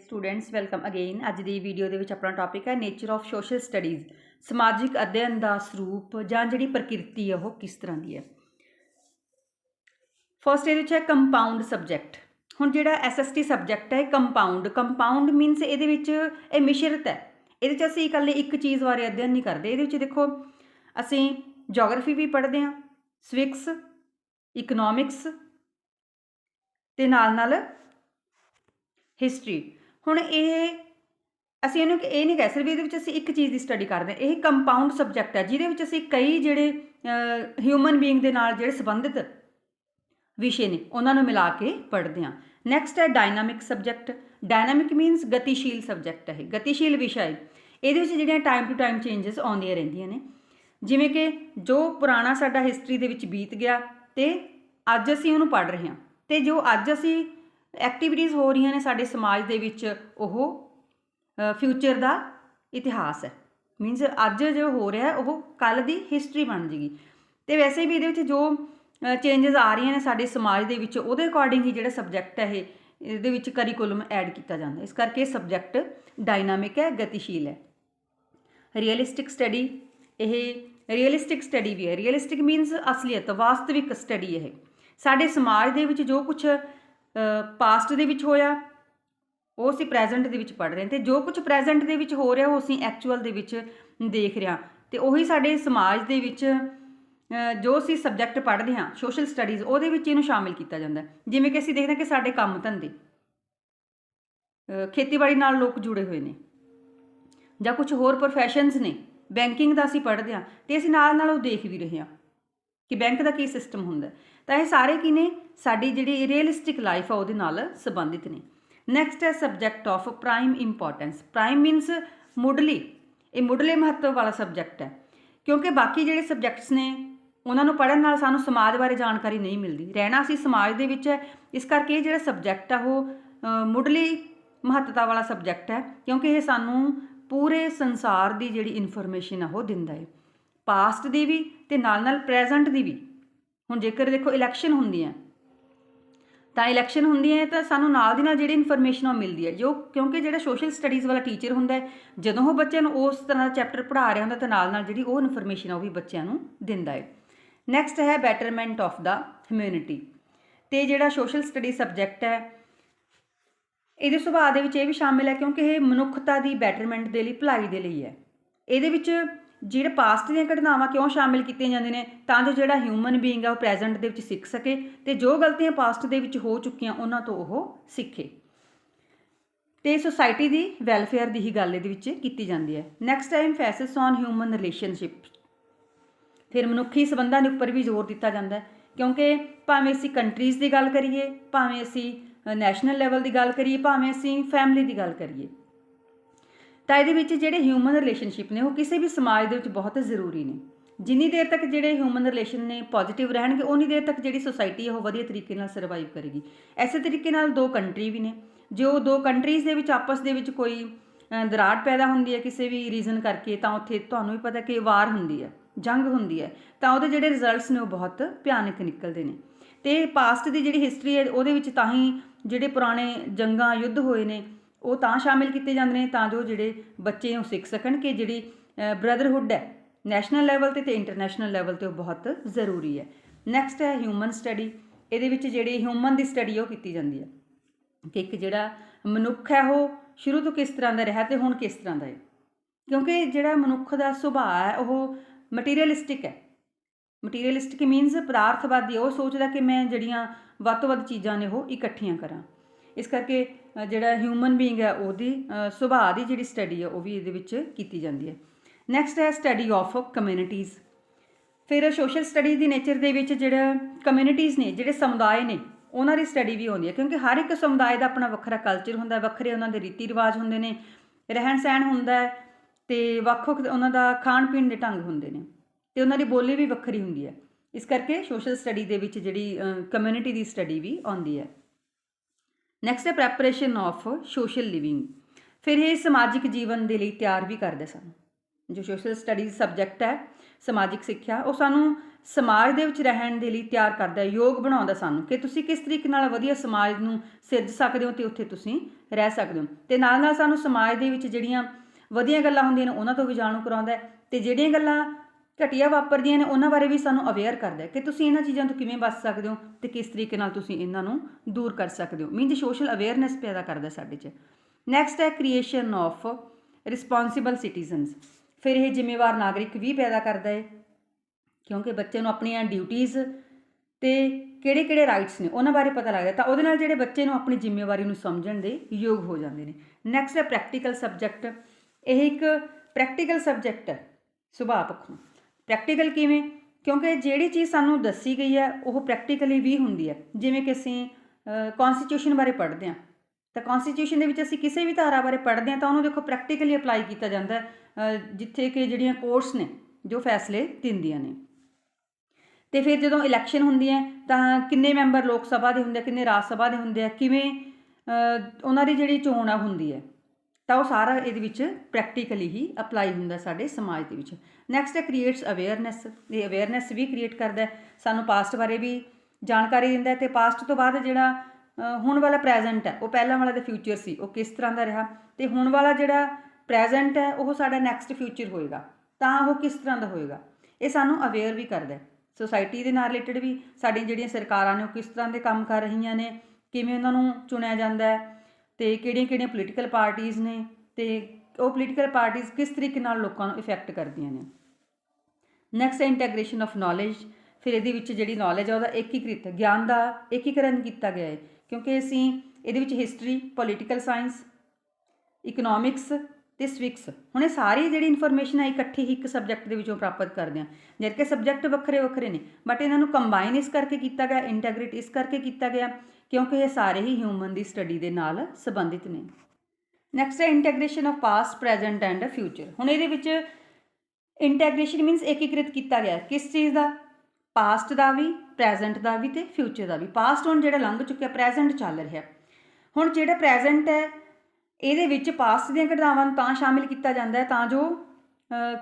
Students welcome again ਅੱਜ ਦੀ video ਦੇ ਵਿੱਚ ਆਪਣਾ ਟੌਪਿਕ ਹੈ ਨੇਚਰ ਆਫ ਸੋਸ਼ਲ ਸਟੱਡੀਜ਼ ਸਮਾਜਿਕ ਅਧਿਐਨ ਦਾ ਸਰੂਪ ਜਾਂ ਜਿਹੜੀ ਪ੍ਰਕਿਰਤੀ ਹੈ ਉਹ ਕਿਸ ਤਰ੍ਹਾਂ ਦੀ ਹੈ? ਫਰਸਟ ਇਹਦੇ ਵਿੱਚ ਹੈ ਕੰਪਾਊਂਡ ਸਬਜੈਕਟ ਹੁਣ ਜਿਹੜਾ ਐਸਐਸਟੀ ਸਬਜੈਕਟ ਹੈ ਕੰਪਾਊਂਡ ਕੰਪਾਊਂਡ ਮੀਨਸ ਇਹਦੇ ਵਿੱਚ ਇਹ ਮਿਸ਼ਰਤ ਹੈ। ਇਹਦੇ ਵਿੱਚ ਅਸੀਂ ਇਕੱਲੇ ਇੱਕ ਚੀਜ਼ ਬਾਰੇ ਅਧਿਐਨ ਨਹੀਂ ਕਰਦੇ। ਇਹਦੇ ਵਿੱਚ ਦੇਖੋ, ਅਸੀਂ ਜੀਓਗ੍ਰਾਫੀ ਵੀ ਪੜ੍ਹਦੇ ਹਾਂ ਸਵਿਕਸ ਇਕਨੋਮਿਕਸ ਤੇ ਨਾਲ ਨਾਲ ਹਿਸਟਰੀ ਹੁਣ ਇਹ, ਅਸੀਂ ਇਹਨੂੰ ਇਹ ਨਹੀਂ ਕਹਿ ਸਕਦੇ ਵੀ ਇਹਦੇ ਵਿੱਚ ਅਸੀਂ ਇੱਕ ਚੀਜ਼ ਦੀ ਸਟੱਡੀ ਕਰਦੇ ਹਾਂ। ਇਹ ਕੰਪਾਊਂਡ ਸਬਜੈਕਟ ਹੈ, ਜਿਹਦੇ ਵਿੱਚ ਅਸੀਂ ਕਈ ਜਿਹੜੇ ਹਿਊਮਨ ਬੀਇੰਗ ਦੇ ਨਾਲ ਜਿਹੜੇ ਸੰਬੰਧਿਤ ਵਿਸ਼ੇ ਨੇ, ਉਹਨਾਂ ਨੂੰ ਮਿਲਾ ਕੇ ਪੜ੍ਹਦੇ ਹਾਂ। ਨੈਕਸਟ ਹੈ ਡਾਇਨਾਮਿਕ ਸਬਜੈਕਟ ਡਾਇਨਾਮਿਕ ਮੀਨਸ ਗਤੀਸ਼ੀਲ ਸਬਜੈਕਟ ਹੈ ਗਤੀਸ਼ੀਲ ਵਿਸ਼ਾ ਹੈ। ਇਹਦੇ ਵਿੱਚ ਜਿਹੜੀਆਂ ਟਾਈਮ ਟੂ ਟਾਈਮ ਚੇਂਜਸ ਆਉਂਦੀਆਂ ਰਹਿੰਦੀਆਂ ਨੇ। ਜਿਵੇਂ ਕਿ ਜੋ ਪੁਰਾਣਾ ਸਾਡਾ ਹਿਸਟਰੀ ਦੇ ਵਿੱਚ ਬੀਤ ਗਿਆ ਤੇ ਅੱਜ ਅਸੀਂ ਉਹਨੂੰ ਪੜ੍ਹ ਰਹੇ ਹਾਂ। ਤੇ ਜੋ ਅੱਜ ਅਸੀਂ ਐਕਟੀਵਿਟੀਜ਼ ਹੋ ਰਹੀਆਂ ਨੇ ਸਾਡੇ ਸਮਾਜ ਦੇ ਵਿੱਚ, ਉਹ ਫਿਊਚਰ ਦਾ ਇਤਿਹਾਸ ਹੈ। ਮੀਨਸ ਅੱਜ ਜੋ ਹੋ ਰਿਹਾ, ਉਹ ਕੱਲ ਦੀ ਹਿਸਟਰੀ ਬਣ ਜੇਗੀ। ਤੇ ਵੈਸੇ ਵੀ ਇਹਦੇ ਵਿੱਚ ਜੋ ਚੇਂਜਸ ਆ ਰਹੀਆਂ ਨੇ ਸਾਡੇ ਸਮਾਜ ਦੇ ਵਿੱਚ, ਉਹਦੇ ਅਕੋਰਡਿੰਗ ਹੀ ਜਿਹੜਾ ਸਬਜੈਕਟ ਹੈ ਇਹ, ਇਹਦੇ ਵਿੱਚ ਕਰਿਕੂਲਮ ਐਡ ਕੀਤਾ ਜਾਂਦਾ। ਇਸ ਕਰਕੇ ਸਬਜੈਕਟ ਡਾਇਨਾਮਿਕ ਹੈ, ਗਤੀਸ਼ੀਲ ਹੈ। ਰੀਅਲਿਸਟਿਕ ਸਟੱਡੀ ਇਹ ਰੀਅਲਿਸਟਿਕ ਸਟੱਡੀ ਵੀ ਹੈ। ਰੀਅਲਿਸਟਿਕ ਮੀਨਸ ਅਸਲੀਅਤ, ਵਾਸਤਵਿਕ ਸਟੱਡੀ ਇਹ। ਸਾਡੇ ਸਮਾਜ ਦੇ ਵਿੱਚ ਜੋ ਕੁਝ ਪਾਸਟ ਦੇ ਵਿੱਚ ਹੋਇਆ, ਉਹ ਅਸੀਂ ਪ੍ਰੈਜ਼ੈਂਟ ਦੇ ਵਿੱਚ ਪੜ ਰਹੇ ਹਾਂ ਤੇ ਜੋ ਕੁਝ ਪ੍ਰੈਜ਼ੈਂਟ ਦੇ ਵਿੱਚ ਹੋ ਰਿਹਾ ਉਹ ਅਸੀਂ ਐਕਚੁਅਲ ਦੇ ਵਿੱਚ ਦੇਖ ਰਹੇ ਹਾਂ ਤੇ ਉਹੀ ਸਾਡੇ ਸਮਾਜ ਦੇ ਵਿੱਚ ਜੋ ਅਸੀਂ ਸਬਜੈਕਟ ਪੜ੍ਹਦੇ ਹਾਂ ਸੋਸ਼ਲ ਸਟੱਡੀਜ਼ ਉਹਦੇ ਵਿੱਚ ਇਹਨੂੰ ਸ਼ਾਮਿਲ ਕੀਤਾ ਜਾਂਦਾ ਜਿਵੇਂ ਕਿ ਅਸੀਂ ਦੇਖਦੇ ਹਾਂ ਕਿ ਸਾਡੇ ਕੰਮ ਧੰਦੇ ਖੇਤੀਬਾੜੀ ਨਾਲ ਲੋਕ ਜੁੜੇ ਹੋਏ ਨੇ ਜਾਂ ਕੁਝ ਹੋਰ ਪ੍ਰੋਫੈਸ਼ਨਸ ਨੇ ਬੈਂਕਿੰਗ ਦਾ ਅਸੀਂ ਪੜ੍ਹਦੇ ਹਾਂ ਤੇ ਅਸੀਂ ਨਾਲ ਨਾਲ ਉਹ ਦੇਖ ਵੀ ਰਹੇ ਹਾਂ। ਕਿ ਬੈਂਕ ਦਾ ਕੀ ਸਿਸਟਮ ਹੁੰਦਾ। ਤਾਂ ਇਹ ਸਾਰੇ ਕੀ ਨੇ? ਸਾਡੀ ਜਿਹੜੀ ਰੀਅਲਿਸਟਿਕ ਲਾਈਫ ਆ, ਉਹਦੇ ਨਾਲ ਸੰਬੰਧਿਤ ਨੇ। ਨੈਕਸਟ ਹੈ subject of prime importance prime means ਮੁੱਢਲੀ। ਇਹ ਮੁੱਢਲੇ ਮਹੱਤਵ ਵਾਲਾ ਸਬਜੈਕਟ ਹੈ। ਕਿਉਂਕਿ ਬਾਕੀ ਜਿਹੜੇ ਸਬਜੈਕਟਸ ਨੇ, ਉਹਨਾਂ ਨੂੰ ਪੜ੍ਹਨ ਨਾਲ ਸਾਨੂੰ ਸਮਾਜ ਬਾਰੇ ਜਾਣਕਾਰੀ ਨਹੀਂ ਮਿਲਦੀ। ਰਹਿਣਾ ਅਸੀਂ ਸਮਾਜ ਦੇ ਵਿੱਚ ਹੈ। ਇਸ ਕਰਕੇ ਇਹ ਜਿਹੜਾ ਸਬਜੈਕਟ ਆ, ਉਹ ਮੁੱਢਲੀ ਮਹੱਤਤਾ ਵਾਲਾ ਸਬਜੈਕਟ ਹੈ। ਕਿਉਂਕਿ ਇਹ ਸਾਨੂੰ ਪੂਰੇ ਸੰਸਾਰ ਦੀ ਜਿਹੜੀ ਇਨਫੋਰਮੇਸ਼ਨ ਆ, ਉਹ ਦਿੰਦਾ ਹੈ। ਪਾਸਟ ਦੀ ਵੀ ਤੇ ਨਾਲ ਨਾਲ ਪ੍ਰੈਜ਼ੈਂਟ ਦੀ ਵੀ। ਹੁਣ ਜੇਕਰ ਦੇਖੋ ਇਲੈਕਸ਼ਨ ਹੁੰਦੀਆਂ। ਤਾਂ ਇਲੈਕਸ਼ਨ ਹੁੰਦੀ ਹੈ ਤਾਂ ਸਾਨੂੰ ਨਾਲ ਦੀ ਨਾਲ ਜਿਹੜੀ ਇਨਫੋਰਮੇਸ਼ਨ ਉਹ ਮਿਲਦੀ ਹੈ। ਜੋ ਕਿਉਂਕਿ ਜਿਹੜਾ ਸੋਸ਼ਲ ਸਟੱਡੀਜ਼ ਵਾਲਾ ਟੀਚਰ ਹੁੰਦਾ ਹੈ, ਜਦੋਂ ਉਹ ਬੱਚਿਆਂ ਨੂੰ ਉਸ ਤਰ੍ਹਾਂ ਦਾ ਚੈਪਟਰ ਪੜ੍ਹਾ ਰਿਹਾ ਹੁੰਦਾ ਤਾਂ ਨਾਲ ਨਾਲ ਜਿਹੜੀ ਉਹ ਇਨਫੋਰਮੇਸ਼ਨ ਉਹ ਵੀ ਬੱਚਿਆਂ ਨੂੰ ਦਿੰਦਾ ਹੈ। ਨੈਕਸਟ ਹੈ ਬੈਟਰਮੈਂਟ ਆਫ ਦਾ ਹਿਊਮੈਨਿਟੀ ਤੇ ਜਿਹੜਾ ਸੋਸ਼ਲ ਸਟੱਡੀ ਸਬਜੈਕਟ ਹੈ, ਇਹਦੇ ਸੁਭਾਅ ਦੇ ਵਿੱਚ ਇਹ ਵੀ ਸ਼ਾਮਿਲ ਹੈ ਕਿਉਂਕਿ ਇਹ ਮਨੁੱਖਤਾ ਦੀ ਬੈਟਰਮੈਂਟ ਦੇ ਲਈ, ਭਲਾਈ ਦੇ ਲਈ ਹੈ। ਇਹਦੇ ਵਿੱਚ ਜਿਹੜੇ ਪਾਸਟ ਦੀਆਂ ਘਟਨਾਵਾਂ ਕਿਉਂ ਸ਼ਾਮਿਲ ਕੀਤੀਆਂ ਜਾਂਦੀਆਂ ਨੇ, ਤਾਂ ਜੋ ਜਿਹੜਾ ਹਿਊਮਨ ਬੀਇੰਗ ਆ ਉਹ ਪ੍ਰੈਜ਼ੈਂਟ ਦੇ ਵਿੱਚ ਸਿੱਖ ਸਕੇ ਤੇ ਜੋ ਗਲਤੀਆਂ ਪਾਸਟ ਦੇ ਵਿੱਚ ਹੋ ਚੁੱਕੀਆਂ, ਉਹਨਾਂ ਤੋਂ ਉਹ ਸਿੱਖੇ। ਤੇ ਸੋਸਾਇਟੀ ਦੀ ਵੈਲਫੇਅਰ ਦੀ ਹੀ ਗੱਲ ਇਹਦੇ ਵਿੱਚ ਕੀਤੀ ਜਾਂਦੀ ਹੈ। Next time faces on human relationship ਫਿਰ ਮਨੁੱਖੀ ਸਬੰਧਾਂ ਦੇ ਉੱਪਰ ਵੀ ਜ਼ੋਰ ਦਿੱਤਾ ਜਾਂਦਾ ਹੈ, ਕਿਉਂਕਿ ਭਾਵੇਂ ਅਸੀਂ ਕੰਟਰੀਜ਼ ਦੀ ਗੱਲ ਕਰੀਏ, ਭਾਵੇਂ ਅਸੀਂ ਨੈਸ਼ਨਲ ਲੈਵਲ ਦੀ ਗੱਲ ਕਰੀਏ, ਭਾਵੇਂ ਅਸੀਂ ਫੈਮਿਲੀ ਦੀ ਗੱਲ ਕਰੀਏ ਤਾਂ ਇਹਦੇ ਵਿੱਚ ਜਿਹੜੇ ਹਿਊਮਨ ਰਿਲੇਸ਼ਨਸ਼ਿਪ ਨੇ, ਉਹ ਕਿਸੇ ਵੀ ਸਮਾਜ ਦੇ ਵਿੱਚ ਬਹੁਤ ਜ਼ਰੂਰੀ ਨੇ। ਜਿੰਨੀ ਦੇਰ ਤੱਕ ਜਿਹੜੇ ਹਿਊਮਨ ਰਿਲੇਸ਼ਨ ਨੇ ਪੋਜ਼ਿਟਿਵ ਰਹਿਣਗੇ ਉਨੀ ਦੇਰ ਤੱਕ ਜਿਹੜੀ ਸੋਸਾਇਟੀ ਹੈ ਉਹ ਵਧੀਆ ਤਰੀਕੇ ਨਾਲ ਸਰਵਾਈਵ ਕਰੇਗੀ। ਐਸੇ ਤਰੀਕੇ ਨਾਲ ਦੋ ਕੰਟਰੀ ਵੀ ਨੇ, ਜੋ ਦੋ ਕੰਟਰੀਜ਼ ਦੇ ਵਿੱਚ ਆਪਸ ਦੇ ਵਿੱਚ ਕੋਈ ਦਰਾੜ ਪੈਦਾ ਹੁੰਦੀ ਹੈ, ਕਿਸੇ ਵੀ ਰੀਜ਼ਨ ਕਰਕੇ, ਤਾਂ ਉੱਥੇ ਤੁਹਾਨੂੰ ਵੀ ਪਤਾ ਕਿ ਵਾਰ ਹੁੰਦੀ ਹੈ, ਜੰਗ ਹੁੰਦੀ ਹੈ, ਤਾਂ ਉਹਦੇ ਜਿਹੜੇ ਰਿਜ਼ਲਟਸ ਨੇ, ਉਹ ਬਹੁਤ ਭਿਆਨਕ ਨਿਕਲਦੇ ਨੇ। ਤੇ ਪਾਸਟ ਦੀ ਜਿਹੜੀ ਹਿਸਟਰੀ ਹੈ, ਉਹਦੇ ਵਿੱਚ ਤਾਂ ਹੀ ਜਿਹੜੇ ਪੁਰਾਣੇ ਜੰਗਾਂ, ਯੁੱਧ ਹੋਏ ਨੇ ਉਹ ਤਾਂ ਸ਼ਾਮਿਲ ਕੀਤੇ ਜਾਂਦੇ ਨੇ, ਤਾਂ ਜੋ ਜਿਹੜੇ ਬੱਚੇ ਨੂੰ ਸਿੱਖ ਸਕਣ ਕਿ ਜਿਹੜੀ ਬ੍ਰਦਰਹੁੱਡ ਹੈ ਨੈਸ਼ਨਲ ਲੈਵਲ ਤੇ ਤੇ ਇੰਟਰਨੈਸ਼ਨਲ ਲੈਵਲ ਤੇ ਉਹ ਬਹੁਤ ਜ਼ਰੂਰੀ ਹੈ। ਨੈਕਸਟ ਹੈ ਹਿਊਮਨ ਸਟੱਡੀ ਇਹਦੇ ਵਿੱਚ ਜਿਹੜੀ ਹਿਊਮਨ ਦੀ ਸਟੱਡੀ ਉਹ ਕੀਤੀ ਜਾਂਦੀ ਹੈ। ਕਿ ਇੱਕ ਜਿਹੜਾ ਮਨੁੱਖ ਹੈ, ਉਹ ਸ਼ੁਰੂ ਤੋਂ ਕਿਸ ਤਰ੍ਹਾਂ ਦਾ ਰਿਹਾ ਤੇ ਹੁਣ ਕਿਸ ਤਰ੍ਹਾਂ ਦਾ ਹੈ। ਕਿਉਂਕਿ ਜਿਹੜਾ ਮਨੁੱਖ ਦਾ ਸੁਭਾਅ ਹੈ, ਉਹ ਮਟੀਰੀਅਲਿਸਟਿਕ ਹੈ। ਮਟੀਰੀਅਲਿਸਟਿਕ ਮੀਨਸ ਪਦਾਰਥਵਾਦੀ ਉਹ ਸੋਚਦਾ ਕਿ ਮੈਂ ਜਿਹੜੀਆਂ ਵੱਧ ਤੋਂ ਵੱਧ ਚੀਜ਼ਾਂ ਨੇ ਉਹ ਇਕੱਠੀਆਂ ਕਰਾਂ। ਇਸ ਕਰਕੇ ਜਿਹੜਾ ਹਿਊਮਨ ਬੀਇੰਗ ਹੈ, ਉਹਦੀ ਸੁਭਾਅ ਦੀ ਜਿਹੜੀ ਸਟੱਡੀ ਹੈ, ਉਹ ਵੀ ਇਹਦੇ ਵਿੱਚ ਕੀਤੀ ਜਾਂਦੀ ਹੈ। ਨੈਕਸਟ ਹੈ ਸਟੱਡੀ ਆਫ ਕਮਿਊਨਿਟੀਜ਼ ਫਿਰ ਸੋਸ਼ਲ ਸਟੱਡੀ ਦੀ ਨੇਚਰ ਦੇ ਵਿੱਚ ਜਿਹੜਾ ਕਮਿਊਨਿਟੀਜ਼ ਨੇ, ਜਿਹੜੇ ਸਮੁਦਾਇ ਨੇ, ਉਹਨਾਂ ਦੀ ਸਟੱਡੀ ਵੀ ਹੁੰਦੀ ਹੈ, ਕਿਉਂਕਿ ਹਰ ਇੱਕ ਸਮੁਦਾਇ ਦਾ ਆਪਣਾ ਵੱਖਰਾ ਕਲਚਰ ਹੁੰਦਾ ਵੱਖਰੇ ਉਹਨਾਂ ਦੇ ਰੀਤੀ ਰਿਵਾਜ ਹੁੰਦੇ ਨੇ, ਰਹਿਣ ਸਹਿਣ ਹੁੰਦਾ ਹੈ, ਤੇ ਵੱਖ-ਵੱਖ ਉਹਨਾਂ ਦਾ ਖਾਣ ਪੀਣ ਦੇ ਢੰਗ ਹੁੰਦੇ ਨੇ, ਤੇ ਉਹਨਾਂ ਦੀ ਬੋਲੀ ਵੀ ਵੱਖਰੀ ਹੁੰਦੀ ਹੈ। ਇਸ ਕਰਕੇ ਸੋਸ਼ਲ ਸਟੱਡੀ ਦੇ ਵਿੱਚ ਜਿਹੜੀ ਕਮਿਊਨਿਟੀ ਦੀ ਸਟੱਡੀ ਵੀ ਆਉਂਦੀ ਹੈ। ਨੈਕਸਟ ਹੈ ਪ੍ਰੈਪਰੇਸ਼ਨ ਆਫ ਸੋਸ਼ਲ ਲਿਵਿੰਗ ਫਿਰ ਇਹ ਸਮਾਜਿਕ ਜੀਵਨ ਦੇ ਲਈ ਤਿਆਰ ਵੀ ਕਰਦੇ ਸਨ। ਜੋ ਸੋਸ਼ਲ ਸਟੱਡੀਜ਼ ਸਬਜੈਕਟ ਹੈ, ਸਮਾਜਿਕ ਸਿੱਖਿਆ, ਉਹ ਸਾਨੂੰ ਸਮਾਜ ਦੇ ਵਿੱਚ ਰਹਿਣ ਦੇ ਲਈ ਤਿਆਰ ਕਰਦਾ ਹੈ, ਯੋਗ ਬਣਾਉਂਦਾ ਸਾਨੂੰ ਕਿ ਤੁਸੀਂ ਕਿਸ ਤਰੀਕੇ ਨਾਲ ਵਧੀਆ ਸਮਾਜ ਨੂੰ ਸਿਰਜ ਸਕਦੇ ਹੋ ਤੇ ਉੱਥੇ ਤੁਸੀਂ ਰਹਿ ਸਕਦੇ ਹੋ। ਤੇ ਨਾਲ ਨਾਲ ਸਾਨੂੰ ਸਮਾਜ ਦੇ ਵਿੱਚ ਜਿਹੜੀਆਂ ਵਧੀਆ ਗੱਲਾਂ ਹੁੰਦੀਆਂ ਨੇ, ਉਹਨਾਂ ਤੋਂ ਵੀ ਜਾਣੂ ਕਰਾਉਂਦਾ ਹੈ ਤੇ ਜਿਹੜੀਆਂ ਗੱਲਾਂ ਘਟੀਆ ਵਾਪਰਦੀਆਂ ਨੇ, ਉਹਨਾਂ ਬਾਰੇ ਵੀ ਸਾਨੂੰ ਅਵੇਅਰ ਕਰਦਾ ਕਿ ਤੁਸੀਂ ਇਹਨਾਂ ਚੀਜ਼ਾਂ ਤੋਂ ਕਿਵੇਂ ਬਚ ਸਕਦੇ ਹੋ ਤੇ ਕਿਸ ਤਰੀਕੇ ਨਾਲ ਤੁਸੀਂ ਇਹਨਾਂ ਨੂੰ ਦੂਰ ਕਰ ਸਕਦੇ ਹੋ। ਮੀਨਸ ਸੋਸ਼ਲ ਅਵੇਅਰਨੈਸ ਪੈਦਾ ਕਰਦਾ ਸਾਡੇ 'ਚ। ਨੈਕਸਟ ਹੈ ਕ੍ਰੀਏਸ਼ਨ ਆਫ ਰਿਸਪੌਂਸਿਬਲ ਸਿਟੀਜ਼ਨਸ ਫਿਰ ਇਹ ਜ਼ਿੰਮੇਵਾਰ ਨਾਗਰਿਕ ਵੀ ਪੈਦਾ ਕਰਦਾ ਹੈ, ਕਿਉਂਕਿ ਬੱਚੇ ਨੂੰ ਆਪਣੀਆਂ ਡਿਊਟੀਆਂ ਤੇ ਕਿਹੜੇ-ਕਿਹੜੇ ਰਾਈਟਸ ਨੇ, ਉਹਨਾਂ ਬਾਰੇ ਪਤਾ ਲੱਗਦਾ ਤਾਂ ਉਹਦੇ ਨਾਲ ਜਿਹੜੇ ਬੱਚੇ ਨੂੰ ਆਪਣੀ ਜ਼ਿੰਮੇਵਾਰੀ ਨੂੰ ਸਮਝਣ ਦੇ ਯੋਗ ਹੋ ਜਾਂਦੇ ਨੇ। ਨੈਕਸਟ ਹੈ ਪ੍ਰੈਕਟੀਕਲ ਸਬਜੈਕਟ ਇਹ ਇੱਕ ਪ੍ਰੈਕਟੀਕਲ ਸਬਜੈਕਟ ਹੈ, ਸੁਭਾਅ ਪੱਖੋਂ। ਪ੍ਰੈਕਟੀਕਲ ਕਿਵੇਂ? ਕਿਉਂਕਿ ਜਿਹੜੀ ਚੀਜ਼ ਸਾਨੂੰ ਦੱਸੀ ਗਈ ਹੈ, ਉਹ ਪ੍ਰੈਕਟੀਕਲੀ ਵੀ ਹੁੰਦੀ ਹੈ। ਜਿਵੇਂ ਕਿ ਅਸੀਂ ਕਨਸਟੀਟਿਊਸ਼ਨ ਬਾਰੇ ਪੜ੍ਹਦੇ ਹਾਂ। ਤਾਂ ਕਨਸਟੀਟਿਊਸ਼ਨ ਦੇ ਵਿੱਚ ਅਸੀਂ ਕਿਸੇ ਵੀ ਧਾਰਾ ਬਾਰੇ ਪੜ੍ਹਦੇ ਹਾਂ ਤਾਂ ਉਹਨੂੰ ਦੇਖੋ ਪ੍ਰੈਕਟੀਕਲੀ ਅਪਲਾਈ ਕੀਤਾ ਜਾਂਦਾ ਜਿੱਥੇ ਕਿ ਜਿਹੜੀਆਂ ਕੋਰਟਸ ਨੇ, ਜੋ ਫੈਸਲੇ ਦਿੰਦੀਆਂ ਨੇ। ਤੇ ਫਿਰ ਜਦੋਂ ਇਲੈਕਸ਼ਨ ਹੁੰਦੀ ਹੈ, ਤਾਂ ਕਿੰਨੇ ਮੈਂਬਰ ਲੋਕ ਸਭਾ ਦੇ ਹੁੰਦੇ ਆ, ਕਿੰਨੇ ਰਾਜ ਸਭਾ ਦੇ ਹੁੰਦੇ ਆ, ਕਿਵੇਂ ਉਹਨਾਂ ਦੀ ਜਿਹੜੀ ਚੋਣ ਆ ਹੁੰਦੀ ਹੈ। ਤਾਂ ਉਹ ਸਾਰਾ ਇਹਦੇ ਵਿੱਚ ਪ੍ਰੈਕਟੀਕਲੀ ਹੀ ਅਪਲਾਈ ਹੁੰਦਾ ਸਾਡੇ ਸਮਾਜ ਦੇ ਵਿੱਚ। ਨੈਕਸਟ ਹੈ ਕ੍ਰੀਏਟਸ ਅਵੇਅਰਨੈਸ ਇਹ ਅਵੇਅਰਨੈਸ ਵੀ ਕ੍ਰੀਏਟ ਕਰਦਾ ਸਾਨੂੰ ਪਾਸਟ ਬਾਰੇ ਵੀ ਜਾਣਕਾਰੀ ਦਿੰਦਾ ਹੈ ਤੇ ਪਾਸਟ ਤੋਂ ਬਾਅਦ ਜਿਹੜਾ ਹੁਣ ਵਾਲਾ ਪ੍ਰੈਜ਼ੈਂਟ ਹੈ, ਉਹ ਪਹਿਲਾਂ ਵਾਲਾ ਤੇ ਫਿਊਚਰ ਸੀ, ਉਹ ਕਿਸ ਤਰ੍ਹਾਂ ਦਾ ਰਿਹਾ? ਤੇ ਹੁਣ ਵਾਲਾ ਜਿਹੜਾ ਪ੍ਰੈਜ਼ੈਂਟ ਹੈ, ਉਹ ਸਾਡਾ ਨੈਕਸਟ ਫਿਊਚਰ ਹੋਏਗਾ। ਤਾਂ ਉਹ ਕਿਸ ਤਰ੍ਹਾਂ ਦਾ ਹੋਏਗਾ? ਇਹ ਸਾਨੂੰ ਅਵੇਅਰ ਵੀ ਕਰਦਾ ਹੈ। ਸੋਸਾਇਟੀ ਦੇ ਨਾਲ ਰਿਲੇਟਡ ਵੀ ਸਾਡੀਆਂ ਜਿਹੜੀਆਂ ਸਰਕਾਰਾਂ ਨੇ ਉਹ ਕਿਸ ਤਰ੍ਹਾਂ ਦੇ ਕੰਮ ਕਰ ਰਹੀਆਂ ਨੇ, ਕਿਵੇਂ ਉਹਨਾਂ ਨੂੰ ਚੁਣਿਆ ਜਾਂਦਾ ਹੈ ਤੇ ਕਿਹੜੀਆਂ-ਕਿਹੜੀਆਂ ਪੋਲੀਟੀਕਲ ਪਾਰਟੀਆਂ ਨੇ ਤੇ ਉਹ ਪੋਲੀਟੀਕਲ ਪਾਰਟੀਆਂ ਕਿਸ ਤਰੀਕੇ ਨਾਲ ਲੋਕਾਂ ਨੂੰ ਇਫੈਕਟ ਕਰਦੀਆਂ ਨੇ। ਨੈਕਸਟ ਹੈ ਇੰਟੀਗ੍ਰੇਸ਼ਨ ਆਫ ਨੌਲੇਜ ਫਿਰ ਇਹਦੇ ਵਿੱਚ ਜਿਹੜੀ ਨੌਲੇਜ ਆ ਉਹਦਾ ਏਕੀਕ੍ਰਿਤ, ਗਿਆਨ ਦਾ ਏਕੀਕਰਨ ਕੀਤਾ ਗਿਆ ਹੈ। ਕਿਉਂਕਿ ਅਸੀਂ ਇਹਦੇ ਵਿੱਚ ਹਿਸਟਰੀ ਪੋਲੀਟੀਕਲ ਸਾਇੰਸ ਇਕਨੋਮਿਕਸ ਤੇ ਸਵਿਕਸ। ਹੁਣ ਇਹ ਸਾਰੀ ਜਿਹੜੀ ਇਨਫੋਰਮੇਸ਼ਨ ਹੈ, ਇਕੱਠੀ ਹੀ ਇੱਕ ਸਬਜੈਕਟ ਦੇ ਵਿੱਚੋਂ ਪ੍ਰਾਪਤ ਕਰਦੇ ਹਾਂ। ਜਦ ਕਿ ਸਬਜੈਕਟ ਵੱਖਰੇ ਵੱਖਰੇ ਨੇ ਬਟ ਇਹਨਾਂ ਨੂੰ ਕੰਬਾਈਨ ਇਸ ਕਰਕੇ ਕੀਤਾ ਗਿਆ ਇੰਟੈਗ੍ਰੇਟ ਇਸ ਕਰਕੇ ਕੀਤਾ ਗਿਆ, ਕਿਉਂਕਿ ਇਹ ਸਾਰੇ ਹੀ ਹਿਊਮਨ ਦੀ ਸਟੱਡੀ ਦੇ ਨਾਲ ਸੰਬੰਧਿਤ ਨੇ। ਨੈਕਸਟ ਹੈ integration of past present and future ਹੁਣ ਇਹਦੇ ਵਿੱਚ ਇੰਟੈਗ੍ਰੇਸ਼ਨ ਮੀਨਸ ਏਕੀਕ੍ਰਿਤ ਕੀਤਾ ਗਿਆ। ਕਿਸ ਚੀਜ਼ ਦਾ? ਪਾਸਟ ਦਾ ਵੀ ਪ੍ਰੈਜ਼ੈਂਟ ਦਾ ਵੀ ਤੇ ਫਿਊਚਰ ਦਾ ਵੀ। ਪਾਸਟ ਹੁਣ ਜਿਹੜਾ ਲੰਘ ਚੁੱਕਿਆ ਪ੍ਰੈਜ਼ੈਂਟ ਚੱਲ ਰਿਹਾ। ਹੁਣ ਜਿਹੜਾ ਪ੍ਰੈਜ਼ੈਂਟ ਹੈ ਇਹਦੇ ਵਿੱਚ ਪਾਸਟ ਦੀਆਂ ਘਟਨਾਵਾਂ ਨੂੰ ਤਾਂ ਸ਼ਾਮਿਲ ਕੀਤਾ ਜਾਂਦਾ ਹੈ ਤਾਂ ਜੋ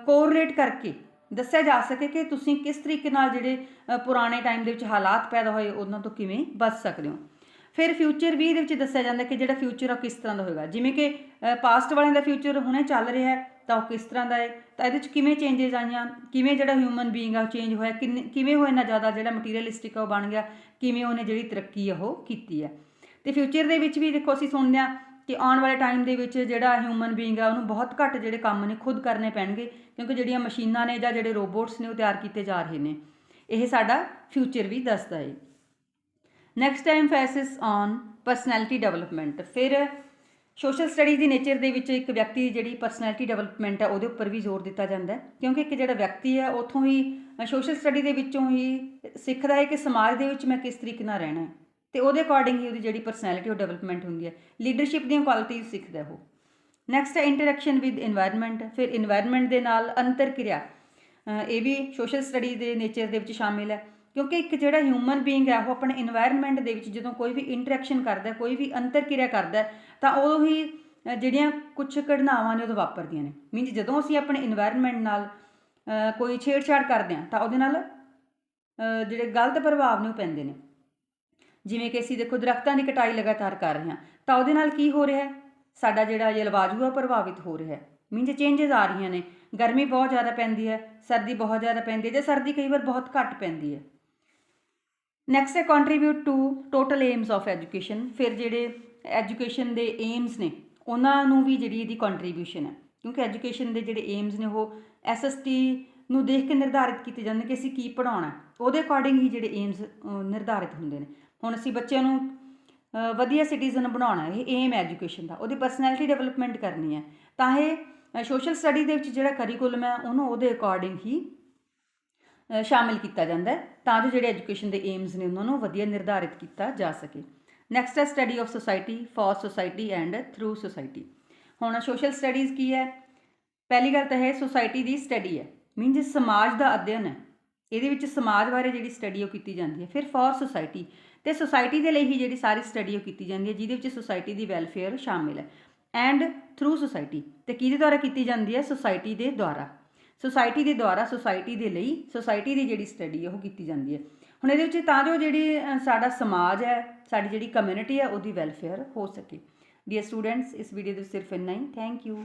ਕੋਰਿਲੇਟ ਕਰਕੇ ਦੱਸਿਆ ਜਾ ਸਕੇ ਕਿ ਤੁਸੀਂ ਕਿਸ ਤਰੀਕੇ ਨਾਲ ਜਿਹੜੇ ਪੁਰਾਣੇ ਟਾਈਮ ਦੇ ਵਿੱਚ ਹਾਲਾਤ ਪੈਦਾ ਹੋਏ, ਉਹਨਾਂ ਤੋਂ ਕਿਵੇਂ ਬਚ ਸਕਦੇ ਹੋ। ਫਿਰ ਫਿਊਚਰ ਵੀ ਇਹਦੇ ਵਿੱਚ ਦੱਸਿਆ ਜਾਂਦਾ ਕਿ ਜਿਹੜਾ ਫਿਊਚਰ ਆ ਉਹ ਕਿਸ ਤਰ੍ਹਾਂ ਦਾ ਹੋਏਗਾ। ਜਿਵੇਂ ਕਿ ਪਾਸਟ ਵਾਲਿਆਂ ਦਾ ਫਿਊਚਰ ਹੁਣੇ ਚੱਲ ਰਿਹਾ ਹੈ, ਤਾਂ ਉਹ ਕਿਸ ਤਰ੍ਹਾਂ ਦਾ ਹੈ, ਤਾਂ ਇਹਦੇ ਵਿੱਚ ਕਿਵੇਂ ਚੇਂਜਸ ਆਈਆਂ, ਕਿਵੇਂ ਜਿਹੜਾ ਹਿਊਮਨ ਬੀਇੰਗ ਆ ਉਹ ਚੇਂਜ ਹੋਇਆ ਕਿਵੇਂ ਉਹ ਇੰਨਾ ਜ਼ਿਆਦਾ ਜਿਹੜਾ ਮਟੀਰੀਅਲਿਸਟਿਕ ਆ ਉਹ ਬਣ ਗਿਆ, ਕਿਵੇਂ ਉਹਨੇ ਜਿਹੜੀ ਤਰੱਕੀ ਆ ਉਹ ਕੀਤੀ ਹੈ ਤੇ ਫਿਊਚਰ ਦੇ ਵਿੱਚ ਵੀ ਦੇਖੋ, ਅਸੀਂ ਸੁਣਦੇ ਹਾਂ ਕਿ ਆਉਣ ਵਾਲੇ ਟਾਈਮ ਦੇ ਵਿੱਚ ਜਿਹੜਾ ਹਿਊਮਨ ਬੀਇੰਗ ਆ, ਉਹਨੂੰ ਬਹੁਤ ਘੱਟ ਜਿਹੜੇ ਕੰਮ ਨੇ ਖੁਦ ਕਰਨੇ ਪੈਣਗੇ, ਕਿਉਂਕਿ ਜਿਹੜੀਆਂ ਮਸ਼ੀਨਾਂ ਨੇ ਜਾਂ ਜਿਹੜੇ ਰੋਬੋਟਸ ਨੇ ਉਹ ਤਿਆਰ ਕੀਤੇ ਜਾ ਰਹੇ ਨੇ। ਇਹ ਸਾਡਾ ਫਿਊਚਰ ਵੀ ਦੱਸਦਾ ਹੈ next time faces on personality development ਫਿਰ ਸੋਸ਼ਲ ਸਟੱਡੀ ਦੀ ਨੇਚਰ ਦੇ ਵਿੱਚ ਇੱਕ ਵਿਅਕਤੀ ਦੀ ਜਿਹੜੀ ਪਰਸਨੈਲਿਟੀ ਡਿਵੈਲਪਮੈਂਟ ਹੈ ਉਹਦੇ ਉੱਪਰ ਵੀ ਜ਼ੋਰ ਦਿੱਤਾ ਜਾਂਦਾ ਹੈ ਕਿਉਂਕਿ ਇੱਕ ਜਿਹੜਾ ਵਿਅਕਤੀ ਹੈ ਉਥੋਂ ਹੀ ਸੋਸ਼ਲ ਸਟੱਡੀ ਦੇ ਵਿੱਚੋਂ ਹੀ ਸਿੱਖਦਾ ਹੈ ਕਿ ਸਮਾਜ ਦੇ ਵਿੱਚ ਮੈਂ ਕਿਸ ਤਰੀਕੇ ਨਾਲ ਰਹਿਣਾ ਹੈ ਤੇ ਉਹਦੇ ਅਕੋਰਡਿੰਗ ਹੀ ਉਹਦੀ ਜਿਹੜੀ ਪਰਸਨੈਲਿਟੀ ਉਹ ਡਿਵੈਲਪਮੈਂਟ ਹੁੰਦੀ ਹੈ। ਲੀਡਰਸ਼ਿਪ ਦੀਆਂ ਕੁਆਲਿਟੀਜ਼ ਸਿੱਖਦਾ ਉਹ। ਨੈਕਸਟ ਹੈ ਇੰਟਰੈਕਸ਼ਨ ਵਿਦ এনवायरमेंट ਫਿਰ এনवायरमेंट ਦੇ ਨਾਲ ਅੰਤਰ ਕਿਰਿਆ ਇਹ ਵੀ ਸੋਸ਼ਲ ਸਟੱਡੀ ਦੇ ਨੇਚਰ ਦੇ ਵਿੱਚ ਸ਼ਾਮਿਲ ਹੈ। ਕਿਉਂਕਿ ਇੱਕ ਜਿਹੜਾ ਹਿਊਮਨ ਬੀਇੰਗ ਹੈ, ਉਹ ਆਪਣੇ এনवायरमेंट ਦੇ ਵਿੱਚ ਜਦੋਂ ਕੋਈ ਵੀ ਇੰਟਰੈਕਸ਼ਨ ਕਰਦਾ ਕੋਈ ਵੀ ਅੰਤਰ ਕਿਰਿਆ ਕਰਦਾ ਤਾਂ ਉਦੋਂ ਹੀ ਜਿਹੜੀਆਂ ਕੁਝ ਘਟਨਾਵਾਂ ਨੇ ਉਹ ਵਾਪਰਦੀਆਂ ਨੇ। ਮੀਨਸ ਜਦੋਂ ਅਸੀਂ ਆਪਣੇ এনवायरमेंट ਨਾਲ ਕੋਈ ਛੇੜਛਾੜ ਕਰਦੇ ਹਾਂ, ਤਾਂ ਉਹਦੇ ਨਾਲ ਜਿਹੜੇ ਗਲਤ ਪ੍ਰਭਾਵ ਨੇ, ਉਹ ਪੈਂਦੇ ਨੇ। ਜਿਵੇਂ ਕਿ ਅਸੀਂ ਦੇਖੋ ਦਰਖਤਾਂ ਦੀ ਕਟਾਈ ਲਗਾਤਾਰ ਕਰ ਰਹੇ ਹਾਂ, ਤਾਂ ਉਹਦੇ ਨਾਲ ਕੀ ਹੋ ਰਿਹਾ ਹੈ? ਸਾਡਾ ਜਿਹੜਾ ਜਲਵਾਯੂ ਆ ਪ੍ਰਭਾਵਿਤ ਹੋ ਰਿਹਾ ਹੈ। ਮੀਨਸ ਚੇਂਜਸ ਆ ਰਹੀਆਂ ਨੇ। ਗਰਮੀ ਬਹੁਤ ਜ਼ਿਆਦਾ ਪੈਂਦੀ ਹੈ, ਸਰਦੀ ਬਹੁਤ ਜ਼ਿਆਦਾ ਪੈਂਦੀ ਹੈ ਜੇ ਸਰਦੀ ਕਈ ਵਾਰ ਬਹੁਤ ਘੱਟ ਪੈਂਦੀ ਹੈ। ਨੈਕਸਟ ਹੈ contribute to total aims of education ਫਿਰ ਜਿਹੜੇ ਐਜੂਕੇਸ਼ਨ ਦੇ ਏਮਸ ਨੇ, ਉਹਨਾਂ ਨੂੰ ਵੀ ਜਿਹੜੀ ਇਹਦੀ ਕੰਟਰੀਬਿਊਸ਼ਨ ਹੈ। ਕਿਉਂਕਿ ਐਜੂਕੇਸ਼ਨ ਦੇ ਜਿਹੜੇ ਏਮਸ ਨੇ ਉਹ ਐਸਐਸਟੀ ਨੂੰ ਦੇਖ ਕੇ ਨਿਰਧਾਰਿਤ ਕੀਤੇ ਜਾਂਦੇ ਕਿ ਅਸੀਂ ਕੀ ਪੜਾਉਣਾ ਉਹਦੇ ਅਕੋਰਡਿੰਗ ਹੀ ਜਿਹੜੇ ਏਮਸ ਨਿਰਧਾਰਿਤ ਹੁੰਦੇ ਨੇ। ਹੁਣ ਅਸੀਂ ਬੱਚਿਆਂ ਨੂੰ ਵਧੀਆ ਸਿਟੀਜ਼ਨ ਬਣਾਉਣਾ ਇਹ ਏਮ ਹੈ ਐਜੂਕੇਸ਼ਨ ਦਾ। ਉਹਦੀ ਪਰਸਨੈਲਿਟੀ ਡਿਵੈਲਪਮੈਂਟ ਕਰਨੀ ਹੈ। ਤਾਂ ਇਹ ਸੋਸ਼ਲ ਸਟੱਡੀ ਦੇ ਵਿੱਚ ਜਿਹੜਾ ਕਰਿਕੂਲਮ ਹੈ, ਉਹਨੂੰ ਉਹਦੇ ਅਕੋਰਡਿੰਗ ਹੀ ਸ਼ਾਮਿਲ ਕੀਤਾ ਜਾਂਦਾ ਤਾਂ ਜੋ ਜਿਹੜੇ ਐਜੂਕੇਸ਼ਨ ਦੇ ਏਮਸ ਨੇ ਉਹਨਾਂ ਨੂੰ ਵਧੀਆ ਨਿਰਧਾਰਿਤ ਕੀਤਾ ਜਾ ਸਕੇ। ਨੈਕਸਟ ਹੈ study of society for society and through society ਹੁਣ ਸੋਸ਼ਲ ਸਟੱਡੀਜ਼ ਕੀ ਹੈ? ਪਹਿਲੀ ਗੱਲ ਤਾਂ ਹੈ ਸੋਸਾਇਟੀ ਦੀ ਸਟੱਡੀ ਹੈ। ਮੀਨਸ ਸਮਾਜ ਦਾ ਅਧਿਐਨ ਹੈ, ਇਹਦੇ ਵਿੱਚ ਸਮਾਜ ਬਾਰੇ ਜਿਹੜੀ ਸਟੱਡੀ ਉਹ ਕੀਤੀ ਜਾਂਦੀ ਹੈ। ਫਿਰ ਫॉर ਸੋਸਾਇਟੀ ਤੇ ਸੋਸਾਇਟੀ ਦੇ ਲਈ ਹੀ ਜਿਹੜੀ ਸਾਰੀ ਸਟੱਡੀ ਉਹ ਕੀਤੀ ਜਾਂਦੀ ਹੈ, ਜਿਹਦੇ ਵਿੱਚ ਸੋਸਾਇਟੀ ਦੀ ਵੈਲਫੇਅਰ ਸ਼ਾਮਿਲ ਹੈ। ਐਂਡ ਥਰੂ ਸੋਸਾਇਟੀ ਤੇ ਕਿਹਦੇ ਦੁਆਰਾ ਕੀਤੀ ਜਾਂਦੀ ਹੈ? ਸੋਸਾਇਟੀ ਦੇ ਦੁਆਰਾ। ਸੁਸਾਇਟੀ ਦੇ ਦੁਆਰਾ ਸੁਸਾਇਟੀ ਦੇ ਲਈ ਸੋਸਾਇਟੀ ਦੀ ਜਿਹੜੀ ਸਟੱਡੀ ਹੈ, ਉਹ ਕੀਤੀ ਜਾਂਦੀ ਹੈ। ਹੁਣ ਇਹਦੇ ਵਿੱਚ ਤਾਂ ਜੋ ਜਿਹੜੀ ਸਾਡਾ ਸਮਾਜ ਹੈ, ਸਾਡੀ ਜਿਹੜੀ ਕਮਿਊਨਿਟੀ ਹੈ, ਉਹਦੀ ਵੈਲਫੇਅਰ ਹੋ ਸਕੇ। ਡੀਅਰ ਸਟੂਡੈਂਟਸ ਇਸ ਵੀਡੀਓ ਦੇ ਸਿਰਫ ਇੰਨਾ ਹੀ। Thank you